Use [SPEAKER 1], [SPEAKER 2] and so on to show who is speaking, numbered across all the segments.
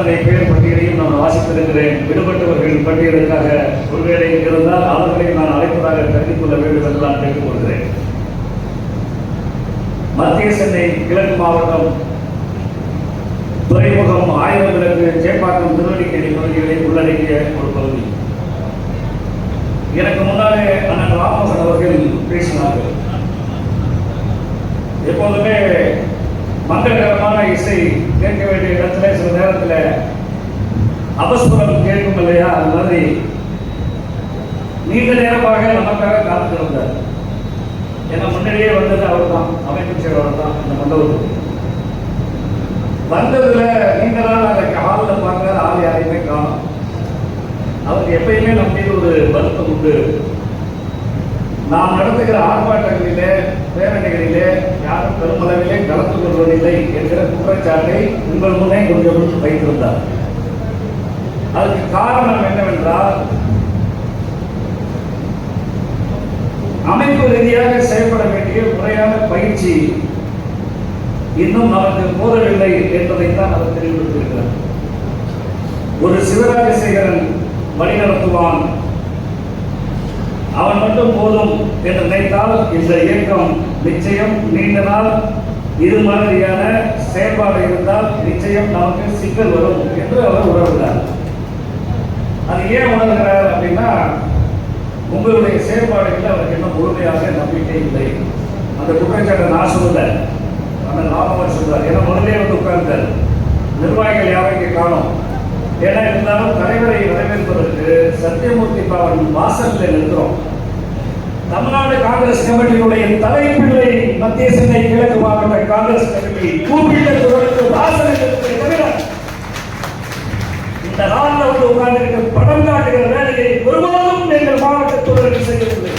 [SPEAKER 1] அத்தனை பேர் பட்டியலையும் நான் வாசித்திருக்கிறேன். விடுபட்டவர்கள் பட்டியலுக்காக ஒருவேளை இருந்தால் அவர்களையும் நான் அழைப்பதாக கருதிக் கொள்ள வேண்டும் என்று நான் கேட்டுக்கொள்கிறேன். மத்திய சென்னை கிழக்கு மாவட்டம் துறைமுகம் ஆயிரம் விளக்கு சேப்பாக்கம் திருநெல்வேலி பகுதிகளை உள்ளடக்கிய ஒரு பகுதி. எனக்கு முன்னாலே அண்ணன் ராமமோகன் அவர்கள் பேசினார்கள். எப்போதுமே மங்களகரமான இசை கேட்க வேண்டிய இடத்துல சில நேரத்தில் அபஸ்வரம் கேட்கும் இல்லையா? அது மாதிரி நீண்ட நேரமாக நமக்காக காத்திருந்தார். ஏன்னா முன்னாடியே வந்தது அவர் தான் அமைப்பு செயலர் தான் இந்த மண்டபத்துக்கு வந்ததுல நீண்ட நாள் அந்த ஹாலில் பார்க்குற ஆள் யாரையுமே காணும். அவருக்கு எப்பயுமே நம்ம மீது ஒரு வருத்தம் உண்டு. நாம் நடத்துகிற ஆர்ப்பாட்டங்களிலே பேரணிகளிலே யாரும் பெருமளவிலே கலந்து கொள்வதில்லை என்கிற குற்றச்சாட்டை உங்கள் முன்னே கொஞ்சம் வைத்திருந்தார். அதுக்கு காரணம் என்னவென்றால் அமைப்பு ரீதியாக செயல்பட வேண்டிய முறையான பயிற்சி இன்னும் நமக்கு போதவில்லை என்பதைத்தான் அவர் தெரிவித்திருக்கிறார். ஒரு சிவராஜசேகரன் வழிநடத்துவான் மட்டும் போதும் என்று நினைத்தால் இந்த இயக்கம் நிச்சயம் நீண்ட நாள் இது மாதிரியான செயல்பாடு இருந்தால் நிச்சயம் நமக்கு சிக்கல் வரும் என்று அவர் உணர்கிறார் அது ஏன் உணர்கிறார் அப்படின்னா உங்களுடைய செயல்பாடுகளில் அவருக்கு இன்னும் முழுமையாக நம்பிக்கை இல்லை. அந்த குற்றச்சாட்டை நான் சொல்லல. அந்த ராமவர் சொல்றார் ஏன்னா முதலே வந்து உட்கார்ந்தார். நிர்வாகிகள் யாரும் இங்கே காணும். ஏன்னா இருந்தாலும் தலைவரை வரவேற்பதற்கு சத்தியமூர்த்தி பாவன் வாசலில் நிற்கிறோம். தமிழ்நாடு காங்கிரஸ் கமிட்டியினுடைய தலைப்பிலே மத்திய சென்னை கிழக்கு மாவட்ட காங்கிரஸ் கமிட்டி கூப்பிட்ட தொடர்ந்து வாசலில் தவிர இந்த நாளில் வந்து உட்கார்ந்திருக்க படம் காட்டுகிற வேலையை ஒருபோதும் எங்கள் மாவட்ட தொடர்பு செய்யவில்லை.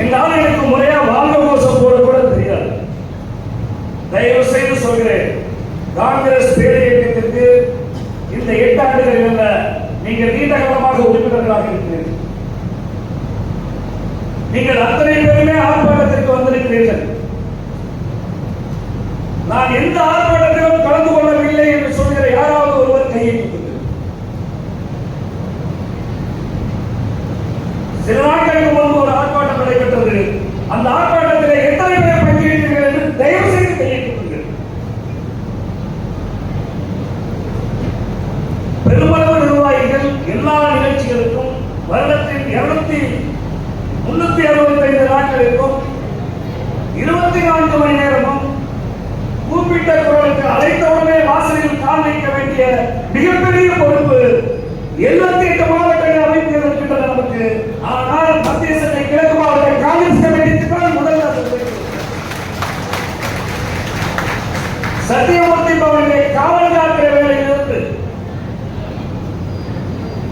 [SPEAKER 1] எங்க ஆளுங்களுக்கு முறையா வாங்க கோஷம் போட கூட தெரியாது. தயவு செய்து சொல்கிறேன் காங்கிரஸ் பேரியக்கத்திற்கு இந்த எட்டு ஆண்டுகளில் நீங்கள் நீண்ட காலமாக உறுப்பினர்களாக இருக்கிறீர்கள். நீங்கள் அத்தனை பேருமே ஆர்ப்பாட்டத்திற்கு வந்திருக்கிறீர்கள். நான் எந்த ஆர்ப்பாட்டத்திலும் கலந்து கொள்ளவில்லை என்று சொல்கிற யாராவது ஒருவர் கையை சில நாட்களுக்கு முன்பு ஒரு ஆர்ப்பாட்டம் நடைபெற்றது. அந்த ஆர்ப்பாட்டம் எத்தனை பேர் பங்கேற்றீர்கள் என்று தயவு செய்து கையை தூக்குங்கள். பெருமளவு நிர்வாகிகள் எல்லா நிகழ்ச்சிகளுக்கும் வருடத்தில் இருநூத்தி முன்னூத்தி நாட்களுக்கும் இருபத்தி நான்கு மணி நேரமும் கூப்பிட்ட குரலுக்கு அழைத்தவுடனே வாசலில் கால் வைக்க வேண்டிய மிகப்பெரிய பொறுப்பு எழுபத்தி எட்டு மாவட்டங்கள் அமைப்பு இருக்கின்றன நமக்கு ஆனால் மத்திய சென்னை கிழக்கு மாவட்ட காங்கிரஸ் கமிட்டிக்கு தான் முதல்ல அது இருக்கிறது. சத்தியமூர்த்தி பவனிலே காவல் காக்கிற வேலையிலிருந்து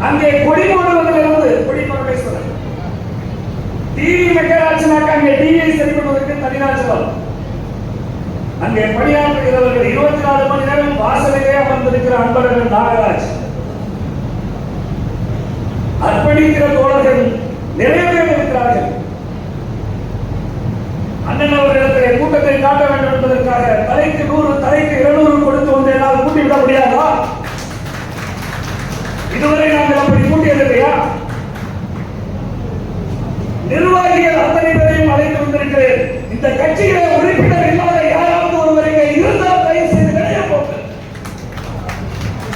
[SPEAKER 1] அங்கே கொடி போடுவதிலிருந்து கொடி போட பேசுறேன் டிவி மெக்கராட்சினாக்க அங்கே டிவியை சரி பண்ணுவதற்கு தனிராஜலம் அங்கே பணியாற்றுகிறவர்கள் இருபத்தி நாலு மணி நேரம் வாசலிலே அமர்ந்திருக்கிற அன்பர்கள் நாகராஜ். அர்ப்பணிக்கிற தோழர்கள் நிறைய பேர் இருக்கிறார்கள். அண்ணன் அவர்களிடத்திலே கூட்டத்தை காட்ட வேண்டும் என்பதற்காக தலைக்கு நூறு தலைக்கு இருநூறு கொடுத்து வந்து என்னால் கூட்டிவிட முடியாதா? இதுவரை நாங்கள் அப்படி கூட்டியது இல்லையா நிர்வாகிகள் அத்தனை பேரையும் அழைத்து வந்திருக்கிறேன். இந்த கட்சிகளை இல்லாத யாராவது ஒருவர் இங்கே இருந்தால் தயவு செய்து வெளியே போங்க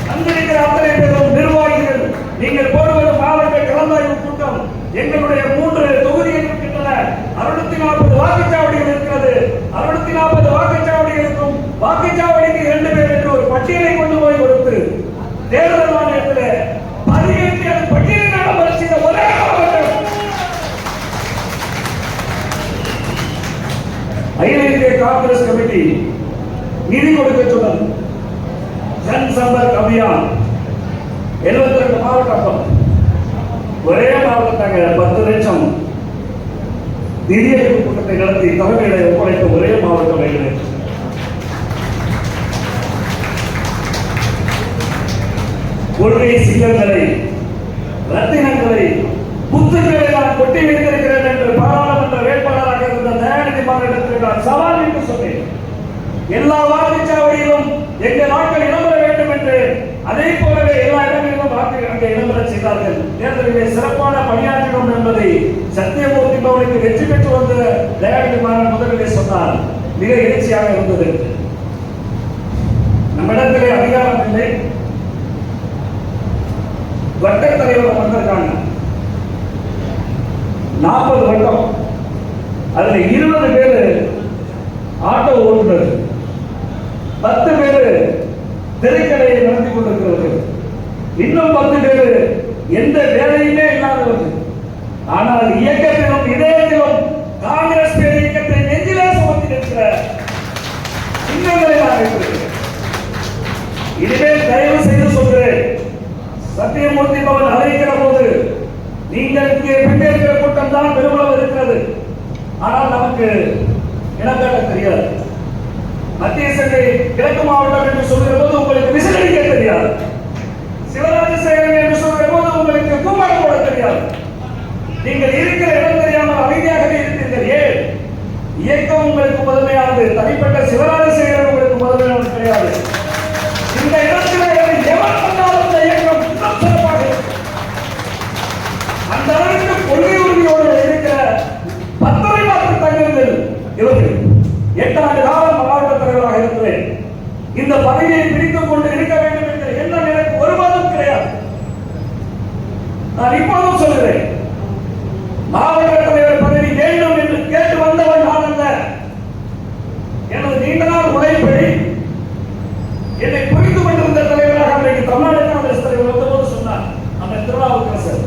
[SPEAKER 1] வந்திருக்கிற அத்தனை பேரும் நிர்வாகிகள் நீங்கள் போடுவது மாவட்ட கலந்தாய்வு கூட்டம் எங்களுடைய மூன்று தொகுதிகள் இருக்கின்றன அறுநூத்தி நாற்பது வாக்குச்சாவடிகள் இருக்கிறது அறுநூத்தி நாற்பது வாக்குச்சாவடிகளுக்கும் வாக்குச்சாவடிக்கு இரண்டு பேர் என்று ஒரு பட்டியலை கொண்டு போய் கொடுத்து தேர்தல் மாநிலத்தில் பதினெட்டு அது பட்டியலினால் வரிசையில் ஒரே மாவட்டம் அகில இந்திய காங்கிரஸ் கமிட்டி நிதி கொடுக்க சொன்னது ஜன் சம்பர்க் அபியான் எழுபத்தி ரெண்டு மாவட்டம் ஒரே மாவட்டத்தாங்க பத்து லட்சம் நிதியளிப்பு கூட்டத்தை நடத்தி தலைமையில ஒப்படைத்த ஒரே மாவட்டம் எங்களை கொள்கை சிங்கங்களை ரத்தினங்களை புத்துக்களை நான் கொட்டி வைத்திருக்கிறேன் என்று பாராளுமன்ற வேட்பாளராக இருந்த தயாநிதி மாநிலத்தில் நான் சவால் என்று சொன்னேன். எல்லா வாக்குச்சாவடியிலும் எங்கள் நாட்கள் இடம்பெற வேண்டும் என்று அதே போலவே எல்லா இடங்களிலும் வாக்கு அங்கே இடம்பெற செய்தார்கள். தேர்தலிலே சிறப்பான பணியாற்றினோம் என்பதை சத்தியமூர்த்தி பவனுக்கு வெற்றி பெற்று வந்த தயாநிதி மாறன் முதலிலே சொன்னார். மிக எழுச்சியாக இருந்தது. நம்மிடத்திலே அதிகாரம் இல்லை. வட்ட தலைவர் வந்திருக்காங்க நாற்பது வட்டம். அதுல இருபது பேர் ஆட்டோ ஓட்டுநர். பத்து பேர் திரைக்கடையை நடத்தி கொண்டிருக்கிறவர்கள். இன்னும் பத்து பேர் எந்த வேலையுமே இல்லாதவர்கள். ஆனால் இயக்கத்திலும் இதயத்திலும் காங்கிரஸ் பேர் இயக்கத்தை நெஞ்சிலே சுமத்தி நிற்கிற சின்னங்களை நான் இனிமேல் தயவு செய்து சொல்கிறேன். சத்தியமூர்த்தி பவன் அறிவிக்கிற போது நீங்கள் இங்கே பெற்றிருக்கிற கூட்டம் தான் பெருமளவு இருக்கிறது. ஆனால் நமக்கு இனக்காட்ட தெரியாது. மத்திய சென்னை கிழக்கு மாவட்டம் என்று சொல்கிற போது உங்களுக்கு விசிலடிக்க தெரியாது. சிவராஜ சேகரன் என்று சொல்கிற போது உங்களுக்கு கூப்பாடு போட தெரியாது. நீங்கள் இருக்கிற இடம் தெரியாமல் அமைதியாகவே இருப்பீர்கள். ஏன்? இயக்கம் உங்களுக்கு முதன்மையானது. தனிப்பட்ட சிவராஜ சேகரன் உங்களுக்கு முதன்மையானது கிடையாது. இந்த இடத்தில் எவன் பண்ணாலும் இந்த இயக்கம் இன்னும் சிறப்பாக இருக்கும். அந்த அளவுக்கு கொள்கை உறுதியோடு இருக்கிற பத்தரை மாற்று தங்கங்கள் இவர்கள் எட்டாண்டு காலம் மாவட்ட தலைவராக இருக்கிறேன் இந்த பதவியை பிடித்துக் கொண்டு இருக்க வேண்டும் என்ற எண்ணம் எனக்கு ஒருபோதும் கிடையாது நான் இப்போதும் சொல்கிறேன் மாவட்ட தலைவர் பதவி வேண்டும் என்று கேட்டு வந்தவன் நான் அல்ல எனது நீண்ட நாள் உழைப்பை என்னை புரிந்து கொண்டிருந்த தலைவராக அன்றைக்கு தமிழ்நாடு காங்கிரஸ் தலைவர் வந்தபோது சொன்னார் அந்த திருநாவுக்கரசர்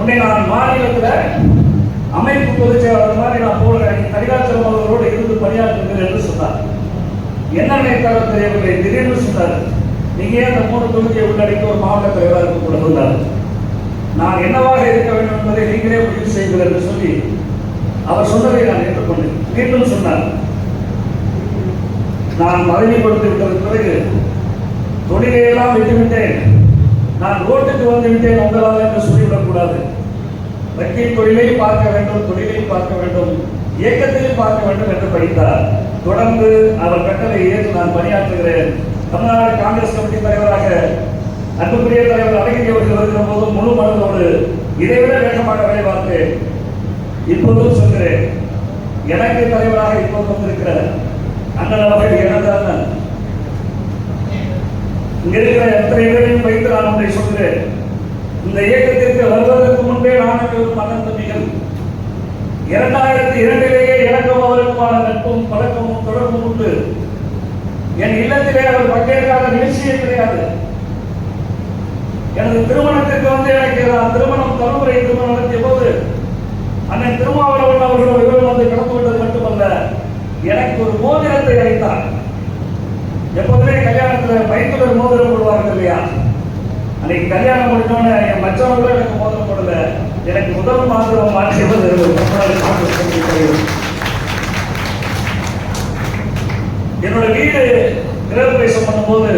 [SPEAKER 1] உன்னை நான் மாநிலத்தில் அமைப்பு பொதுச் செயலாளர் மாதிரி நான் போடுறேன். நீ கரிகாச்சலம் அவர்களோடு இருந்து பணியாற்றுங்கள் என்று சொன்னார். என்ன நினைத்தாரோ தெரியவில்லை. திடீர்னு சொன்னார் நீங்க ஏன் அந்த மூணு தொகுதியை உள்ளடக்கி ஒரு மாவட்ட தலைவராக இருக்கக்கூடாது நான் என்னவாக இருக்க வேண்டும் என்பதை நீங்களே முடிவு செய்வீர்கள் என்று சொல்லி அவர் சொன்னதை நான் ஏற்றுக்கொண்டேன். மீண்டும் சொன்னார் நான் பதவி கொடுத்து விட்டது பிறகு தொழிலையெல்லாம் விட்டுவிட்டேன். நான் ரோட்டுக்கு வந்து விட்டேன் உங்களால் என்று சொல்லிவிடக்கூடாது வக்கீல் தொழிலை பார்க்க வேண்டும் தொழிலை பார்க்க வேண்டும் இயக்கத்தையும் பார்க்க வேண்டும் என்று படித்தார். தொடர்ந்து அவர் கட்டளை ஏற்று நான் பணியாற்றுகிறேன். தமிழ்நாடு காங்கிரஸ் கமிட்டி தலைவராக அன்புக்குரிய தலைவர் அழகிரி அவர்கள் வருகிற போது முழு மனதோடு இதைவிட வேகமாக வேலை பார்த்தேன். இப்போதும் சொல்கிறேன். எனக்கு தலைவராக இப்போது வந்திருக்கிற அண்ணன் அவர்கள் எனது அண்ணன். இங்க இருக்கிற எத்தனை பேரையும் வைத்து நான் ஒன்றை சொல்கிறேன். இந்த இயக்கத்திற்கு வருவதற்கு முன்பே நானுக்கு ஒரு மகன் தம்பிகள் இரண்டாயிரத்தி இரண்டிலேயே எனக்கும் அவருக்குமான நட்பும் பழக்கமும் தொடர்பும் உண்டு. என் இல்லத்திலே அவர் பங்கேற்காத நிகழ்ச்சியே கிடையாது. எனது திருமணத்திற்கு வந்து எனக்கு திருமணம் தலைமுறை திருமணம் நடத்திய போது அண்ணன் திருமாவளவன் அவர்கள் இவரும் வந்து கடந்து விட்டது மட்டுமல்ல எனக்கு ஒரு மோதிரத்தை அளித்தார். எப்போதுமே கல்யாணத்துல மைத்துனர் மோதிரம் கொள்வார்கள் இல்லையா? அன்னைக்கு கல்யாணம் முடிச்சோன்னு என் மச்சவங்களும் எனக்கு மோதிரம் போடல. எனக்கு முதல் மாதிரி மாற்றியது என்னோட வீடு கிரகப்பிரவேசம் பண்ணும்போது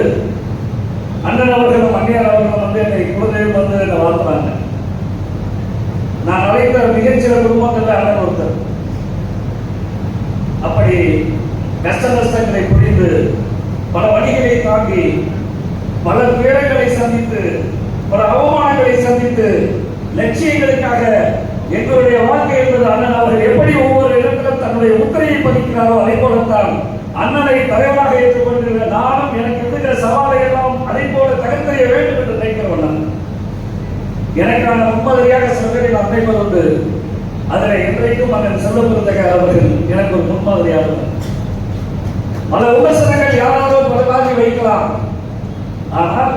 [SPEAKER 1] அண்ணன் அவர்களும் அந்நியார் அவர்களும் வந்து என்னை குலதெய்வம் வந்து என்னை வாழ்த்துறாங்க. நான் அழைத்த மிகச்சில குடும்பங்கள்ல அண்ணன் ஒருத்தர். அப்படி கஷ்ட நஷ்டங்களை புரிந்து பல வழிகளை தாண்டி பல துயரங்களை சந்தித்து பல அவமானங்களை சந்தித்து லட்சியங்களுக்காக எங்களுடைய வாழ்க்கை என்பது அண்ணன் அவர்கள் எப்படி ஒவ்வொரு இடத்திலும் தன்னுடைய முத்திரையை பதிக்கிறாரோ அதை போலத்தான் அண்ணனை தலைவராக ஏற்றுக்கொண்டிருந்த நானும் எனக்கு இருக்கிற சவாலை எல்லாம் அதை போல தகர்த்தறிய வேண்டும் என்று நினைக்கிறவன் நான். எனக்கான முன்மாதிரியாக சிலரை நான் நினைப்பது அதில் இன்றைக்கும் அண்ணன் செல்வபுரத்தக அவர்கள் எனக்கு ஒரு முன்மாதிரியாக பல விமர்சனங்கள் யாராலும் பலவாகி வைக்கலாம். ஆனால்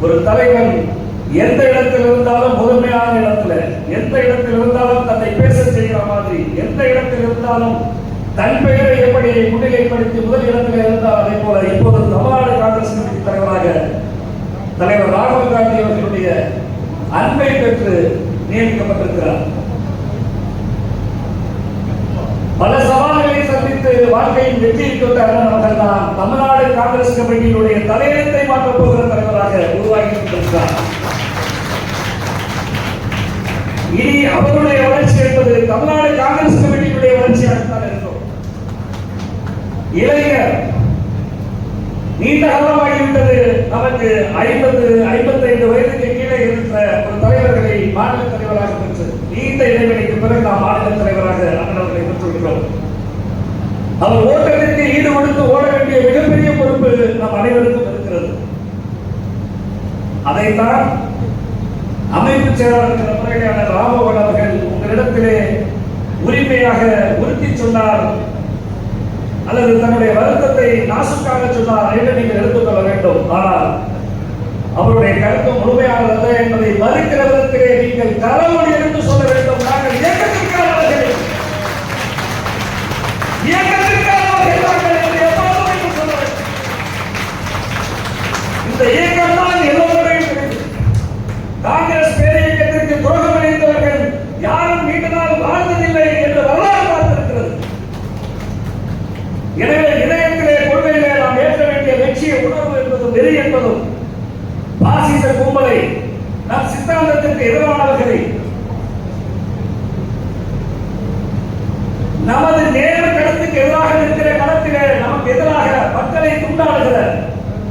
[SPEAKER 1] ஒரு தலைவன் எந்த இடத்தில் இருந்தாலும் முதன்மையான இடத்துல எந்த இடத்தில் இருந்தாலும் தன்னை பேச செய்கிற மாதிரி எந்த இடத்தில் இருந்தாலும் தன் பெயரை எப்படி முன்னிலைப்படுத்தி முதல் இடத்தில் இருந்தால் அதே போல இப்போது தமிழ்நாடு காங்கிரஸ் கமிட்டி தலைவராக தலைவர் ராகுல் காந்தி அவர்களுடைய அன்பை பெற்று நியமிக்கப்பட்டிருக்கிறார். பல சவால்கள் குறித்து வாழ்க்கையின் வெற்றிக்கு தலைவர் தான் தமிழ்நாடு காங்கிரஸ் கமிட்டியினுடைய தலையெழுத்தை மாற்றப் போகிற தலைவராக உருவாகி கொண்டிருக்கிறார் இனி அவருடைய வளர்ச்சி என்பது தமிழ்நாடு காங்கிரஸ் கமிட்டியினுடைய வளர்ச்சியாகத்தான் இருக்கும். இளைஞர் நீண்ட காலமாகிவிட்டது. நமக்கு ஐம்பது ஐம்பத்தைந்து பற்றி சொன்னார். அல்லது தன்னுடைய வருத்தத்தை நாசுக்காக சொன்னார் என்று நீங்கள் எடுத்துக்கொள்ள வேண்டும். ஆனால் அவருடைய கருத்து முழுமையானதல்ல என்பதை மறுக்கிற விதத்திலே நீங்கள் கரவொலி என்று சொல்ல வேண்டும். வெறி என்பதும் பாசிச கும்பலை நம் சித்தாந்தத்திற்கு எதிரானவர்களை நமது நேர கடத்துக்கு எதிராக நிற்கிற களத்திலே நமக்கு எதிராக மக்களை துண்டாடுகிற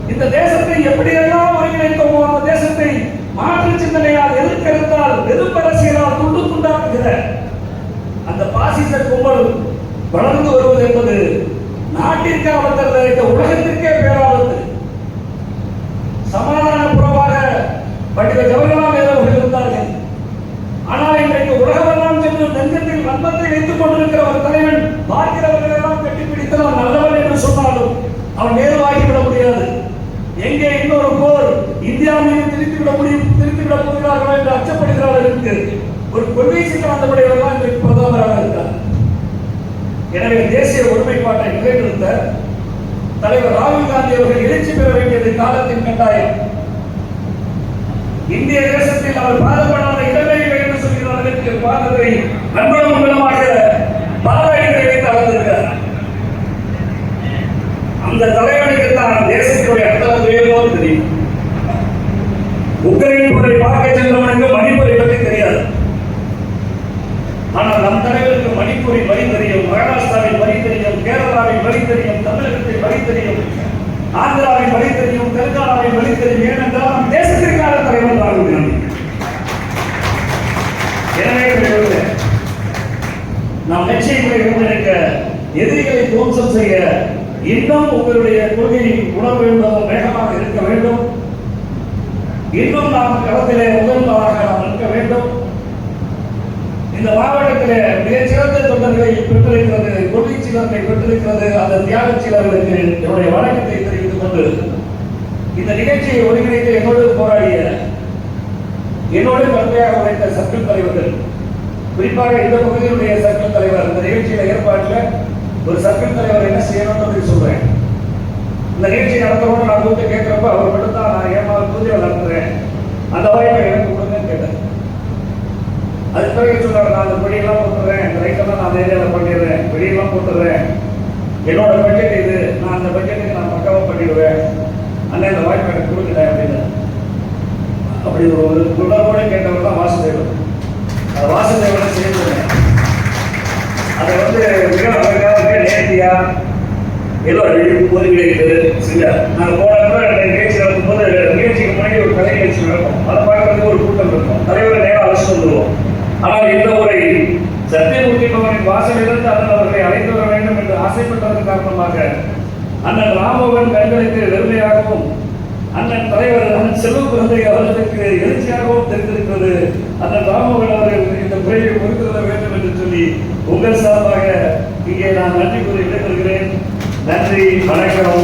[SPEAKER 1] இந்த தேசத்தை எப்படியெல்லாம் ஒருங்கிணைத்தோமோ அந்த தேசத்தை மாற்று சிந்தனையால் எதிர்க்கிறதால் எதிர்ப்பரசியலால் துண்டு துண்டாக்குகிற அந்த பாசிச கும்பல் வளர்ந்து வருவது என்பது நாட்டிற்கு ஆபத்தல்ல இந்த உலகத்திற்கே பேராபத்து. பண்டித ஜவஹர்லால் நேரு அவர்கள் இருந்தார்கள். ஆனால் இன்றைக்கு உலகமெல்லாம் சென்று நெஞ்சத்தில் வன்மத்தை வைத்துக் கொண்டிருக்கிற ஒரு தலைவன் பார்க்கிறவர்கள் எல்லாம் கட்டிப்பிடித்து அவன் நல்லவன் என்று சொன்னாலும் அவன் நேருவாகிவிட முடியாது. எங்கே இன்னொரு போர் இந்தியா மீது திருத்திவிட முடியும் திருத்திவிட போகிறார்களோ என்று அச்சப்படுகிறார்கள் என்று ஒரு கொள்கை சித்தாந்தமுடையவர் தான் இன்றைக்கு பிரதமராக இருக்கிறார். எனவே தேசிய ஒருமைப்பாட்டை நிலைநிறுத்த தலைவர் ராகுல் காந்தி அவர்கள் எழுச்சி பெற வேண்டியது காலத்தின் கட்டாயம். இந்திய தேசத்தில் அவர் பாதப்படாத இடமே என்று சொல்கிற பாதத்தை அன்பும் மூலமாக பாராயணத்தை வைத்து அந்த தலைவனுக்கு தான் தேசத்தினுடைய அர்த்தம் வேணுமோ தெரியும். உக்ரைன் போரை பார்க்க சென்றவனுக்கு மணிப்பூரை பற்றி தெரியாது. ஆனால் நம் தலைவருக்கு மணிப்பூரை வரி தெரியும் மகாராஷ்டிராவின் வரி தெரியும் கேரளாவின் வரி தெரியும் தமிழகத்தின் வரி தெரியும் ஆந்திராவின் வரி தெரியும் தெலுங்கானாவின் வரி தெரியும். ஏனென்றால் நம் தேசத்திற்கான எனவே நாம் லட்சியங்களை எதிரிகளை துவம்சம் செய்ய இன்னும் உங்களுடைய கொள்கையை உணர வேண்டும் வேகமாக இருக்க வேண்டும். இன்னும் நாம் களத்திலே முதல்வராக நாம் இருக்க வேண்டும். இந்த மாவட்டத்திலே மிகச் சிறந்த தொண்டர்களை பெற்றிருக்கிறது கொள்கை சிலர்களை பெற்றிருக்கிறது. அந்த தியாக சிலர்களுக்கு என்னுடைய வணக்கத்தை தெரிவித்துக் கொண்டு இந்த நிகழ்ச்சியை ஒருங்கிணைத்து என்னோடு போராடிய என்னோடு கடுமையாக உழைத்த சர்க்கிள் தலைவர்கள் குறிப்பாக இந்த பகுதியினுடைய சர்க்கிள் தலைவர் இந்த நிகழ்ச்சியில ஏற்பாட்டில் ஒரு சர்க்கிள் தலைவர் என்ன செய்யணும்னு சொல்றேன். இந்த நிகழ்ச்சி நடத்தணும்னு நான் கூப்பிட்டு கேட்கிறப்ப அவர் மட்டும் தான் நான் ஏமா பூஜை நடத்துறேன். அந்த வாய்ப்பை எனக்கு கொடுங்கன்னு கேட்டேன். அதுக்கு பிறகு சொன்னார் நான் அந்த படியெல்லாம் போட்டுறேன் இந்த ரைட்டெல்லாம் நான் அந்த ஏரியாவில் பண்ணிடுறேன் வெளியெல்லாம் போட்டுறேன். என்னோட பட்ஜெட் இது நான் அந்த பட்ஜெட்டுக்கு நான் பக்காவாக பண்ணிடுவேன். அண்ணன் இந்த வாய்ப்பு எனக்கு கொடுக்கல அப்படின்னு. அப்படி ஒரு குணவோடு கேட்டவங்க தான் வாசுதேவன். அந்த வாசுதேவனை சேர்த்துறேன் அதை வந்து மிக அழகாக மிக நேர்த்தியா ஏதோ ஒதுங்கிட்டு சரியா நாங்கள் போன முறை அந்த நிகழ்ச்சி நடக்கும்போது நிகழ்ச்சிக்கு முன்னாடி ஒரு கலை நிகழ்ச்சி நடக்கும். அதை பார்க்கறதுக்கு ஒரு கூட்டம் இருக்கும். தலைவரை நேரம் அழைச்சிட்டு வந்துருவோம். ஆனால் இந்த முறை சத்தியமூர்த்தி பவனின் வாசலிலிருந்து அண்ணன் அவர்களை அழைத்து வர வேண்டும் என்று ஆசைப்பட்டதன் காரணமாக அண்ணன் ராமோகன் கண்களுக்கு வெறுமையாகவும் அண்ணன் தலைவர் அண்ணன் செல்வ குழந்தை அவர்களுக்கு எழுச்சியாகவும் தெரிந்திருக்கிறது. அண்ணன் ராமோகன் அவர்கள் இந்த முறையை பொறுத்துள்ள வேண்டும் என்று சொல்லி உங்கள் சார்பாக இங்கே நான் நன்றி கூறி விடைபெறுகிறேன். நன்றி வணக்கம்.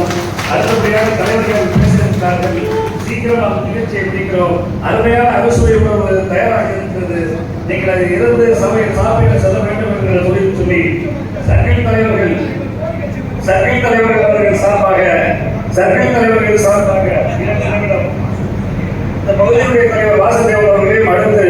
[SPEAKER 1] அடுத்தபடியாக தலைவர்கள் பேசியிருக்கிறார்கள். சீக்கிரம் நாம் நிகழ்ச்சியை முடிக்கிறோம். அருமையான அறுசுவை உணவு தயாராக இருக்கிறது. நீங்கள் அதை இருந்து சமையல் சாப்பிட செல்ல வேண்டும் என்று சொல்லி சொல்லி சர்க்கிள் தலைவர்கள் சர்க்கை தலைவர்கள் அவர்கள் சார்பாக சர்க்கை தலைவர்கள் சார்பாக இந்த பகுதியினுடைய தலைவர் வாசுதேவன் அவர்களையும் அடுத்து